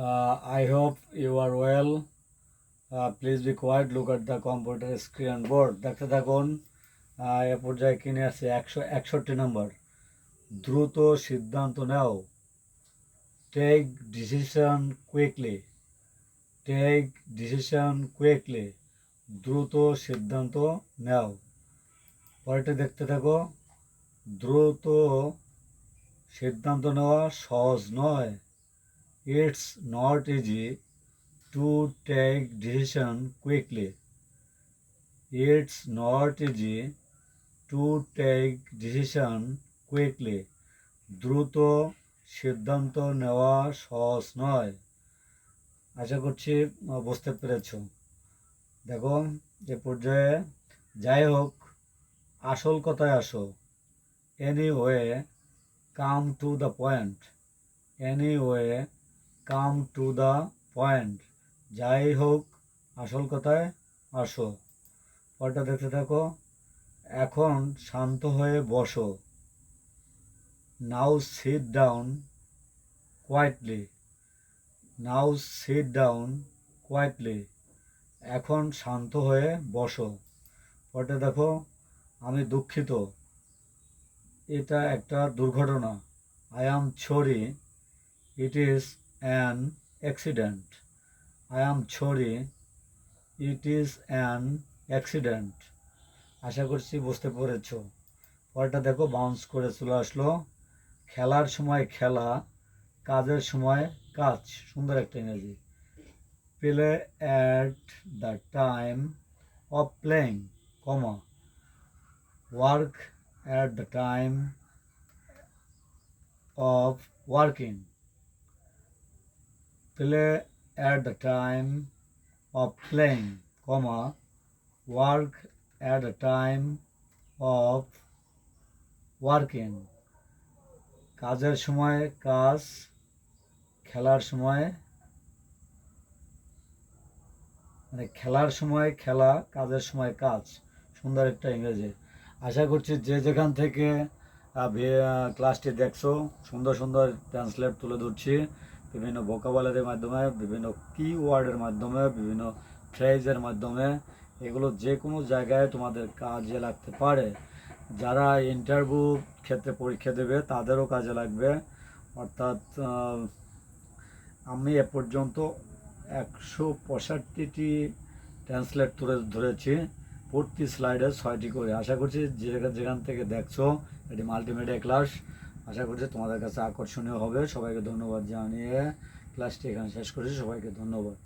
Uh, I hope you are well. Uh, please be quiet. Look at the computer screen board. দেখতে থাকুন। এ পর্যায়ে কিনে আছে? একশো একষট্টি নম্বর। দ্রুত সিদ্ধান্ত নাও। Take decision quickly take decision quickly দ্রুত সিদ্ধান্ত নাও। পরেরটা দেখতে থাকো। দ্রুত সিদ্ধান্ত নেওয়া সহজ নয়। It's not easy to take decision quickly. It's not easy to take decision quickly. দ্রুত সিদ্ধান্ত নেওয়া সহজ নয়। আশা করছি বুঝতে পেরেছ। দেখো, এ পর্যায়ে যাই হোক, আসল কথায় আসো। Anyway come to the point anyway come to the point. যাই হোক, আসল কথায় আসো। পরটা দেখতে থাকো। এখন শান্ত হয়ে বসো। Now sit down quietly now sit down quietly এখন শান্ত হয়ে বসো। পরটা দেখো, আমি দুঃখিত। এটা একটা দুর্ঘটনা। I am sorry it is an accident I am sorry it is an accident আশা করছি বুঝতে পেরেছ। পরটা দেখো বাউন্স করে চলে আসলো। খেলার সময় খেলা, কাজের সময় কাজ। সুন্দর একটা ইংরেজি play at the time of playing comma work at the time of working. Play at the time of playing, comma, work at the time of working. কাজের সময় কাজ, খেলার সময় মানে খেলার সময় খেলা, কাজের সময় কাজ। সুন্দর একটা ইংরেজি। আশা করছি যে যেখান থেকে ক্লাসটি দেখছ, সুন্দর সুন্দর ট্রান্সলেট তুলে ধরছি। বিভিন্ন ভোকাবুলারির মাধ্যমে, বিভিন্ন কি ওয়ার্ডের মাধ্যমে, বিভিন্ন ফ্রেজের মাধ্যমে, এগুলো যে কোনো জায়গায় তোমাদের কাজে লাগতে পারে। যারা ইন্টারভিউ ক্ষেত্রে পরীক্ষা দেবে, তাদেরও কাজে লাগবে। অর্থাৎ আমি এ পর্যন্ত একশো পঁয়ষট্টিটি ট্রান্সলেট তুলে ধরেছি। প্রতি স্লাইডে ছয়টি করে। আশা করছি যেখান থেকে দেখছ, এটি মাল্টিমিডিয়া ক্লাস আশা করছি তোমাদের কাছে আকর্ষণীয় হবে। সবাইকে ধন্যবাদ জানিয়ে ক্লাসটি এখানে শেষ করেছি। সবাইকে ধন্যবাদ।